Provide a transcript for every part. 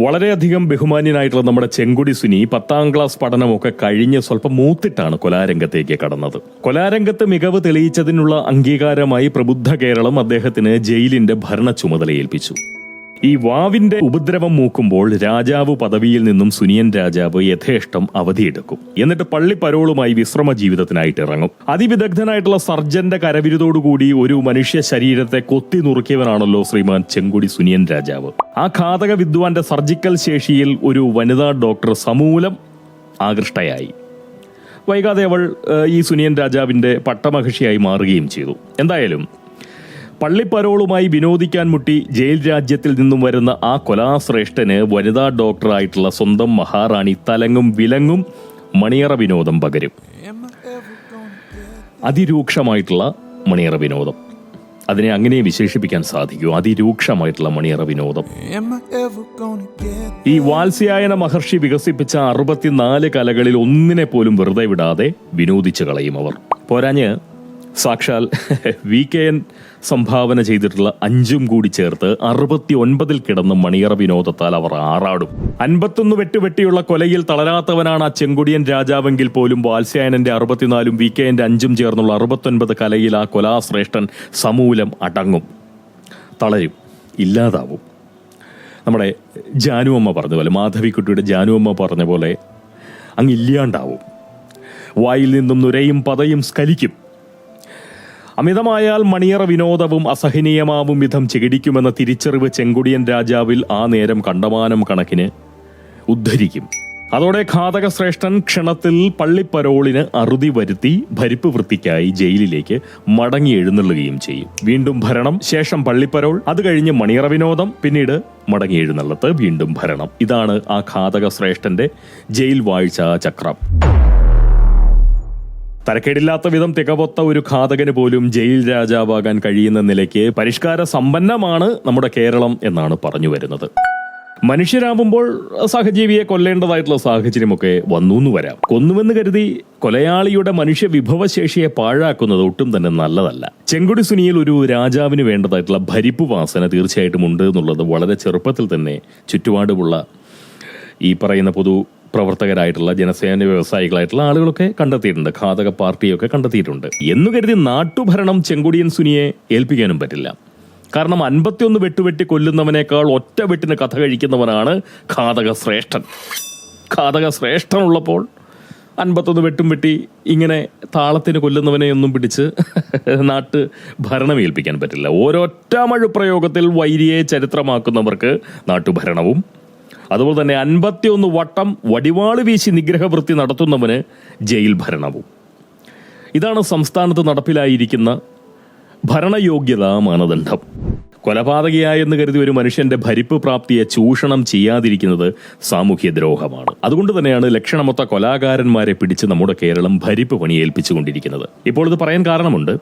വളരെയധികം ബഹുമാന്യനായിട്ടുള്ള നമ്മുടെ ചെങ്കുടി സുനി പത്താം ക്ലാസ് പഠനമൊക്കെ കഴിഞ്ഞ് സ്വല്പം മൂത്തിട്ടാണ് കൊലാരംഗത്തേക്ക് കടന്നത്. കൊലാരംഗത്ത് മികവ് തെളിയിച്ചതിനുള്ള അംഗീകാരമായി പ്രബുദ്ധ കേരളം അദ്ദേഹത്തിന് ജയിലിന്റെ ഭരണ ചുമതല ഏൽപ്പിച്ചു ഈ വാവിന്റെ ഉപദ്രവം മൂക്കുമ്പോൾ രാജാവ് പദവിയിൽ നിന്നും സുനിയൻ രാജാവ് യഥേഷ്ടം അവധിയെടുക്കും. എന്നിട്ട് പള്ളി പരോളുമായി വിശ്രമ ജീവിതത്തിനായിട്ട് ഇറങ്ങും. അതിവിദഗ്ധനായിട്ടുള്ള സർജന്റെ കരവിരുതോടുകൂടി ഒരു മനുഷ്യ ശരീരത്തെ കൊത്തി നുറുക്കിയവനാണല്ലോ ശ്രീമാൻ ചെങ്കുടി സുനിയൻ രാജാവ്. ആ ഘാതക വിദ്വാന്റെ സർജിക്കൽ ശേഷിയിൽ ഒരു വനിതാ ഡോക്ടർ സമൂലം ആകൃഷ്ടയായി. വൈകാതെ അവൾ ഈ സുനിയൻ രാജാവിന്റെ പട്ടമഹിഷിയായി മാറുകയും ചെയ്തു. എന്തായാലും പള്ളിപ്പരോളുമായി വിനോദിക്കാൻ മുട്ടി ജയിൽ രാജ്യത്തിൽ നിന്നും വരുന്ന ആ കൊലാശ്രേഷ്ഠന് വനിതാ ഡോക്ടറായിട്ടുള്ള സ്വന്തം മഹാറാണി തലങ്ങും വിലങ്ങും മണിയറ വിനോദം പകരും. അതിരൂക്ഷമായിട്ടുള്ള മണിയറ വിനോദം. അതിനെ അങ്ങനെ വിശേഷിപ്പിക്കാൻ സാധിക്കും. അതിരൂക്ഷമായിട്ടുള്ള മണിയറ വിനോദം. ഈ വാത്സ്യായന മഹർഷി വികസിപ്പിച്ച അറുപത്തിനാല് കലകളിൽ ഒന്നിനെ പോലും വെറുതെ വിടാതെ വിനോദിച്ചു കളയും അവർ. പോരാഞ്ഞ് സാക്ഷാൽ വി കെ എൻ സംഭാവന ചെയ്തിട്ടുള്ള അഞ്ചും കൂടി ചേർത്ത് അറുപത്തി ഒൻപതിൽ കിടന്ന് മണിയറ വിനോദത്താൽ അവർ ആറാടും. അൻപത്തൊന്ന് വെട്ടുവെട്ടിയുള്ള കൊലയിൽ തളരാത്തവനാണ് ആ ചെങ്കുടിയൻ രാജാവെങ്കിൽ പോലും വാത്സ്യായനന്റെ അറുപത്തിനാലും വി കെ എന്റെ അഞ്ചും ചേർന്നുള്ള അറുപത്തൊൻപത് കലയിൽ ആ കൊലാശ്രേഷ്ഠൻ സമൂലം അടങ്ങും. തളരും. ഇല്ലാതാവും. നമ്മുടെ ജാനുവമ്മ പറഞ്ഞ പോലെ മാധവിക്കുട്ടിയുടെ ജാനുവമ്മ പറഞ്ഞ പോലെ അങ്ങ് ഇല്ലാണ്ടാവും. വായിൽ നിന്നും നുരയും പതയും സ്കലിക്കും. അമിതമായാൽ മണിയറ വിനോദവും അസഹനീയമാവും വിധം ചികിടിക്കുമെന്ന തിരിച്ചറിവ് ചെങ്കുടിയൻ രാജാവിൽ ആ നേരം കണ്ടമാനം കണക്കിന് ഉദ്ധരിക്കും. അതോടെ ഘാതക ശ്രേഷ്ഠൻ ക്ഷണത്തിൽ പള്ളിപ്പരോളിന് അറുതി വരുത്തി ഭരിപ്പ് വൃത്തിക്കായി ജയിലിലേക്ക് മടങ്ങി എഴുന്നള്ളുകയും ചെയ്യും. വീണ്ടും ഭരണം ശേഷം പള്ളിപ്പരോൾ അത് കഴിഞ്ഞ് മണിയറ വിനോദം പിന്നീട് മടങ്ങി എഴുന്നള്ളത്ത് വീണ്ടും ഭരണം. ഇതാണ് ആ ഘാതക ശ്രേഷ്ഠന്റെ ജയിൽ വാഴ്ച ചക്രം. തരക്കേടില്ലാത്ത വിധം തികവൊത്ത ഒരു ഘാതകന് പോലും ജയിൽ രാജാവാകാൻ കഴിയുന്ന നിലയ്ക്ക് പരിഷ്കാര സമ്പന്നമാണ് നമ്മുടെ കേരളം എന്നാണ് പറഞ്ഞു വരുന്നത്. മനുഷ്യരാകുമ്പോൾ സഹജീവിയെ കൊല്ലേണ്ടതായിട്ടുള്ള സാഹചര്യമൊക്കെ വന്നു എന്ന് വരാം. കൊന്നുവെന്ന് കരുതി കൊലയാളിയുടെ മനുഷ്യ വിഭവശേഷിയെ പാഴാക്കുന്നത് ഒട്ടും തന്നെ നല്ലതല്ല. ചെങ്കുടി സുനിയിൽ ഒരു രാജാവിന് വേണ്ടതായിട്ടുള്ള ഭരിപ്പ് വാസന തീർച്ചയായിട്ടും ഉണ്ട് എന്നുള്ളത് വളരെ ചെറുപ്പത്തിൽ തന്നെ ചുറ്റുപാടുമുള്ള ഈ പറയുന്ന പൊതു പ്രവർത്തകരായിട്ടുള്ള ജനസേന വ്യവസായികളായിട്ടുള്ള ആളുകളൊക്കെ കണ്ടെത്തിയിട്ടുണ്ട്. ഘാതക പാർട്ടിയൊക്കെ കണ്ടെത്തിയിട്ടുണ്ട്. എന്നു കരുതി നാട്ടുഭരണം ചെങ്കുടിയൻ സുനിയെ ഏൽപ്പിക്കാനും പറ്റില്ല. കാരണം അൻപത്തിയൊന്ന് വെട്ടുവെട്ടി കൊല്ലുന്നവനേക്കാൾ ഒറ്റ വെട്ടിന് കഥ കഴിക്കുന്നവനാണ് ഘാതക ശ്രേഷ്ഠൻ ഘാതക ശ്രേഷ്ഠൻ ഉള്ളപ്പോൾ അൻപത്തൊന്ന് വെട്ടും വെട്ടി ഇങ്ങനെ താളത്തിന് കൊല്ലുന്നവനെ ഒന്നും പിടിച്ച് നാട്ട് ഭരണം ഏൽപ്പിക്കാൻ പറ്റില്ല. ഓരോറ്റ മഴ പ്രയോഗത്തിൽ വൈരിയെ ചരിത്രമാക്കുന്നവർക്ക് നാട്ടുഭരണവും അതുപോലെ തന്നെ അൻപത്തിയൊന്ന് വട്ടം വടിവാൾ വീശി നിഗ്രഹവൃത്തി നടത്തുന്നവന് ജയിൽ ഭരണവും. ഇതാണ് സംസ്ഥാനത്ത് നടപ്പിലായിരിക്കുന്ന ഭരണയോഗ്യതാ മാനദണ്ഡം. കൊലപാതകയായെന്ന് കരുതി ഒരു മനുഷ്യന്റെ ഭരിപ്പ് പ്രാപ്തിയെ ചൂഷണം ചെയ്യാതിരിക്കുന്നത് സാമൂഹ്യ ദ്രോഹമാണ്. അതുകൊണ്ട് തന്നെയാണ് ലക്ഷണമൊത്ത കൊലാകാരന്മാരെ പിടിച്ച് നമ്മുടെ കേരളം ഭരിപ്പ് പണി ഏൽപ്പിച്ചുകൊണ്ടിരിക്കുന്നത് ഇപ്പോൾ ഇത് പറയാൻ കാരണമുണ്ട്.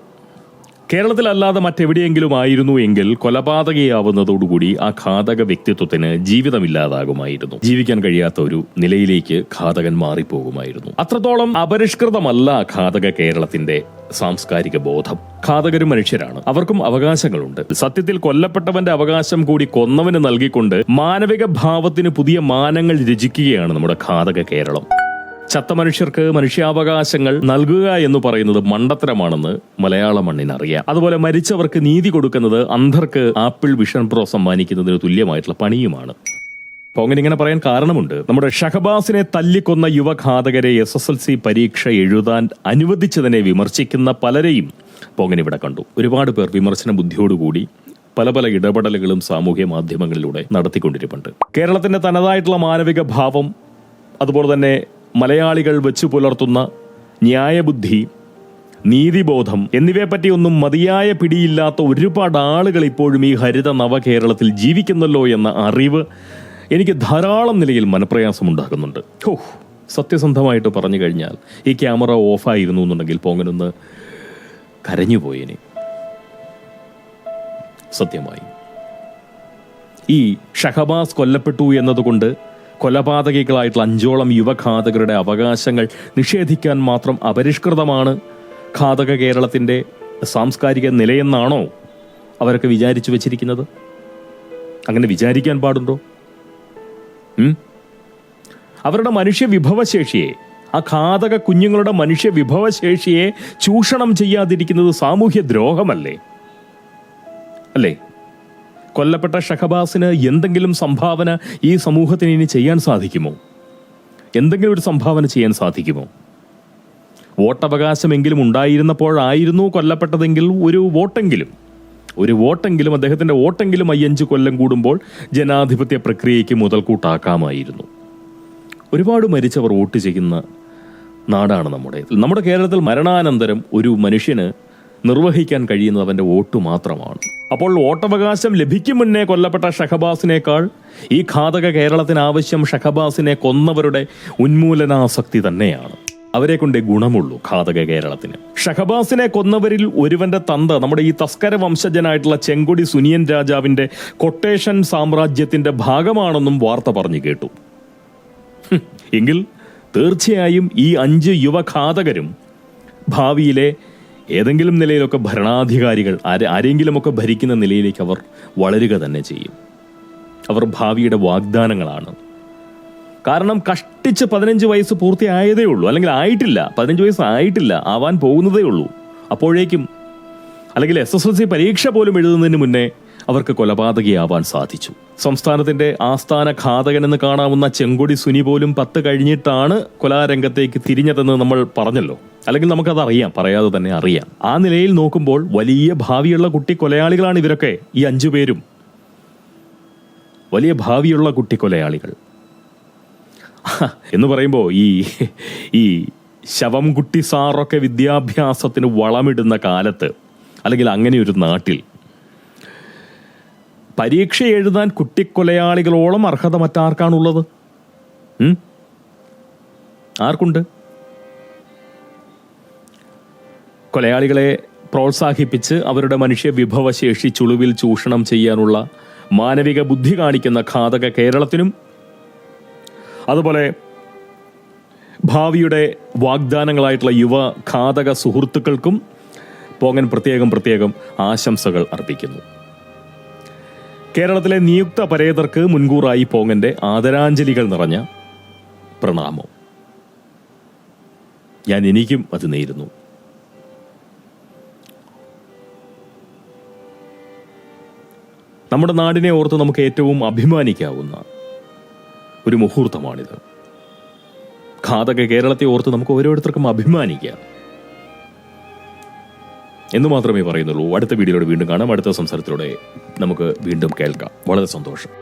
കേരളത്തിലല്ലാതെ മറ്റെവിടെയെങ്കിലും ആയിരുന്നു എങ്കിൽ കൊലപാതകയാവുന്നതോടുകൂടി ആ ഘാതക വ്യക്തിത്വത്തിന് ജീവിതമില്ലാതാകുമായിരുന്നു. ജീവിക്കാൻ കഴിയാത്ത ഒരു നിലയിലേക്ക് ഘാതകൻ മാറിപ്പോകുമായിരുന്നു. അത്രത്തോളം അപരിഷ്കൃതമല്ല ഘാതക കേരളത്തിന്റെ സാംസ്കാരിക ബോധം. ഘാതകരും മനുഷ്യരാണ്. അവർക്കും അവകാശങ്ങളുണ്ട്. സത്യത്തിൽ കൊല്ലപ്പെട്ടവന്റെ അവകാശം കൂടി കൊന്നവന് നൽകിക്കൊണ്ട് മാനവിക ഭാവത്തിന് പുതിയ മാനങ്ങൾ രചിക്കുകയാണ് നമ്മുടെ ഘാതക കേരളം. ചത്ത മനുഷ്യർക്ക് മനുഷ്യാവകാശങ്ങൾ നൽകുക എന്ന് പറയുന്നത് മണ്ടത്തരമാണെന്ന് മലയാള മണ്ണിനറിയാം അതുപോലെ മരിച്ചവർക്ക് നീതി കൊടുക്കുന്നത് അന്ധർക്ക് ആപ്പിൾ വിഷൻ പ്രോ സമ്മാനിക്കുന്നതിന് തുല്യമായിട്ടുള്ള പണിയുമാണ്. അപ്പോൾ അങ്ങനെ ഇങ്ങനെ പറയാൻ കാരണമുണ്ട്. നമ്മുടെ ഷഹബാസിനെ തല്ലിക്കൊന്ന യുവഘാതകരെ എസ് എസ് എൽ സി പരീക്ഷ എഴുതാൻ അനുവദിച്ചതിനെ വിമർശിക്കുന്ന പലരെയും പൊങ്ങനെ ഇവിടെ കണ്ടു. ഒരുപാട് പേർ വിമർശന ബുദ്ധിയോടുകൂടി പല പല ഇടപെടലുകളും സാമൂഹ്യ മാധ്യമങ്ങളിലൂടെ നടത്തിക്കൊണ്ടിരിപ്പുണ്ട്. കേരളത്തിന്റെ തനതായിട്ടുള്ള മാനവിക ഭാവം അതുപോലെ തന്നെ മലയാളികൾ വെച്ചു പുലർത്തുന്ന ന്യായബുദ്ധി നീതിബോധം എന്നിവയെപ്പറ്റി ഒന്നും മതിയായ പിടിയില്ലാത്ത ഒരുപാട് ആളുകൾ ഇപ്പോഴും ഈ ഹരിത നവകേരളത്തിൽ ജീവിക്കുന്നല്ലോ എന്ന അറിവ് എനിക്ക് ധാരാളം നിലയിൽ മനപ്രയാസമുണ്ടാക്കുന്നുണ്ട്. ഓ സത്യസന്ധമായിട്ട് പറഞ്ഞു കഴിഞ്ഞാൽ ഈ ക്യാമറ ഓഫായിരുന്നു എന്നുണ്ടെങ്കിൽ പോങ്ങനൊന്ന് ഇനി സത്യമായി. ഈ ഷഹബാസ് കൊല്ലപ്പെട്ടു എന്നതുകൊണ്ട് കൊലപാതകികളായിട്ടുള്ള അഞ്ചോളം യുവഘാതകരുടെ അവകാശങ്ങൾ നിഷേധിക്കാൻ മാത്രം അപരിഷ്കൃതമാണ് ഘാതക കേരളത്തിന്റെ സാംസ്കാരിക നിലയെന്നാണോ അവരൊക്കെ വിചാരിച്ചു വെച്ചിരിക്കുന്നത്? അങ്ങനെ വിചാരിക്കാൻ പാടുണ്ടോ? അവരുടെ മനുഷ്യ വിഭവശേഷിയെ ആ ഘാതക കുഞ്ഞുങ്ങളുടെ മനുഷ്യ വിഭവശേഷിയെ ചൂഷണം ചെയ്യാതിരിക്കുന്നത് സാമൂഹ്യ ദ്രോഹമല്ലേ അല്ലേ? കൊല്ലപ്പെട്ട ഷഹബാസിന് എന്തെങ്കിലും സംഭാവന ഈ സമൂഹത്തിന് ഇനി ചെയ്യാൻ സാധിക്കുമോ? എന്തെങ്കിലും ഒരു സംഭാവന ചെയ്യാൻ സാധിക്കുമോ? വോട്ടവകാശമെങ്കിലും ഉണ്ടായിരുന്നപ്പോഴായിരുന്നു കൊല്ലപ്പെട്ടതെങ്കിൽ ഒരു വോട്ടെങ്കിലും. ഒരു വോട്ടെങ്കിലും അദ്ദേഹത്തിന്റെ വോട്ടെങ്കിലും അയ്യഞ്ച് കൊല്ലം കൂടുമ്പോൾ ജനാധിപത്യ പ്രക്രിയയ്ക്ക് മുതൽക്കൂട്ടാക്കാമായിരുന്നു. ഒരുപാട് മരിച്ചവർ വോട്ട് ചെയ്യുന്ന നാടാണ് നമ്മുടെ. നമ്മുടെ കേരളത്തിൽ മരണാനന്തരം ഒരു മനുഷ്യന് നിർവഹിക്കാൻ കഴിയുന്നത് അവന്റെ വോട്ട് മാത്രമാണ്. അപ്പോൾ വോട്ടവകാശം ലഭിക്കും മുന്നേ കൊല്ലപ്പെട്ട ഷഹബാസിനേക്കാൾ ഈ ഘാതക കേരളത്തിന് ആവശ്യം ഷഹബാസിനെ കൊന്നവരുടെ ഉന്മൂലനാസക്തി തന്നെയാണ്. അവരെ കൊണ്ടേ ഗുണമുള്ളൂ ഘാതക കേരളത്തിന്. ഷഹബാസിനെ കൊന്നവരിൽ ഒരുവന്റെ തന്ത നമ്മുടെ ഈ തസ്കര വംശജനായിട്ടുള്ള ചെങ്കൊടി സുനിയൻ രാജാവിന്റെ കൊട്ടേഷൻ സാമ്രാജ്യത്തിന്റെ ഭാഗമാണെന്നും വാർത്ത പറഞ്ഞു കേട്ടു. എങ്കിൽ തീർച്ചയായും ഈ അഞ്ച് യുവഘാതകരും ഭാവിയിലെ ഏതെങ്കിലും നിലയിലൊക്കെ ഭരണാധികാരികൾ ആരെ ആരെങ്കിലുമൊക്കെ ഭരിക്കുന്ന നിലയിലേക്ക് അവർ വളരുക തന്നെ ചെയ്യും. അവർ ഭാവിയുടെ വാഗ്ദാനങ്ങളാണ്. കാരണം കഷ്ടിച്ച് പതിനഞ്ച് വയസ്സ് പൂർത്തിയായതേ ഉള്ളൂ. അല്ലെങ്കിൽ ആയിട്ടില്ല. പതിനഞ്ച് വയസ്സ് ആയിട്ടില്ല. ആവാൻ പോകുന്നതേ ഉള്ളൂ. അപ്പോഴേക്കും അല്ലെങ്കിൽ എസ് എസ് എൽ സി പരീക്ഷ പോലും എഴുതുന്നതിന് മുന്നേ അവർക്ക് കൊലപാതകയാവാൻ സാധിച്ചു. സംസ്ഥാനത്തിന്റെ ആസ്ഥാന ഘാതകനെന്ന് കാണാവുന്ന ചെങ്കൊടി സുനി പോലും പത്ത് കഴിഞ്ഞിട്ടാണ് കൊലാരംഗത്തേക്ക് തിരിഞ്ഞതെന്ന് നമ്മൾ പറഞ്ഞല്ലോ. അല്ലെങ്കിൽ നമുക്കത് അറിയാം പറയാതെ തന്നെ അറിയാം. ആ നിലയിൽ നോക്കുമ്പോൾ വലിയ ഭാവിയുള്ള കുട്ടി കൊലയാളികളാണ് ഇവരൊക്കെ ഈ അഞ്ചു പേരും. വലിയ ഭാവിയുള്ള കുട്ടി കൊലയാളികൾ. എന്ന് പറയുമ്പോൾ ഈ ഈ ശവം കുട്ടി സാറൊക്കെ വിദ്യാഭ്യാസത്തിന് വളമിടുന്ന കാലത്ത് അല്ലെങ്കിൽ അങ്ങനെ ഒരു നാട്ടിൽ പരീക്ഷ എഴുതാൻ കുട്ടിക്കൊലയാളികളോളം അർഹത മറ്റാർക്കാണുള്ളത്? ആർക്കുണ്ട്? കൊലയാളികളെ പ്രോത്സാഹിപ്പിച്ച് അവരുടെ മനുഷ്യ വിഭവശേഷി ചുളിവിൽ ചൂഷണം ചെയ്യാനുള്ള മാനവിക ബുദ്ധി കാണിക്കുന്ന ഘാതക കേരളത്തിനും അതുപോലെ ഭാവിയുടെ വാഗ്ദാനങ്ങളായിട്ടുള്ള യുവ ഘാതക സുഹൃത്തുക്കൾക്കും പോങ്ങൻ പ്രത്യേകം പ്രത്യേകം ആശംസകൾ അർപ്പിക്കുന്നു. കേരളത്തിലെ നിയുക്ത പരേതർക്ക് മുൻകൂറായി പോങ്ങന്റെ ആദരാഞ്ജലികൾ നിറഞ്ഞ പ്രണാമം. ഞാൻ എനിക്കും അത് നേരുന്നു. നമ്മുടെ നാടിനെ ഓർത്ത് നമുക്ക് ഏറ്റവും അഭിമാനിക്കാവുന്ന ഒരു മുഹൂർത്തമാണിത്. ഘാതക കേരളത്തെ ഓർത്ത് നമുക്ക് ഓരോരുത്തർക്കും അഭിമാനിക്കാം. എന്ന് മാത്രമേ പറയുന്നുള്ളൂ. അടുത്ത വീഡിയോയിലൂടെ വീണ്ടും കാണാം. അടുത്ത സംസാരത്തിലൂടെ നമുക്ക് വീണ്ടും കേൾക്കാം. വളരെ സന്തോഷം.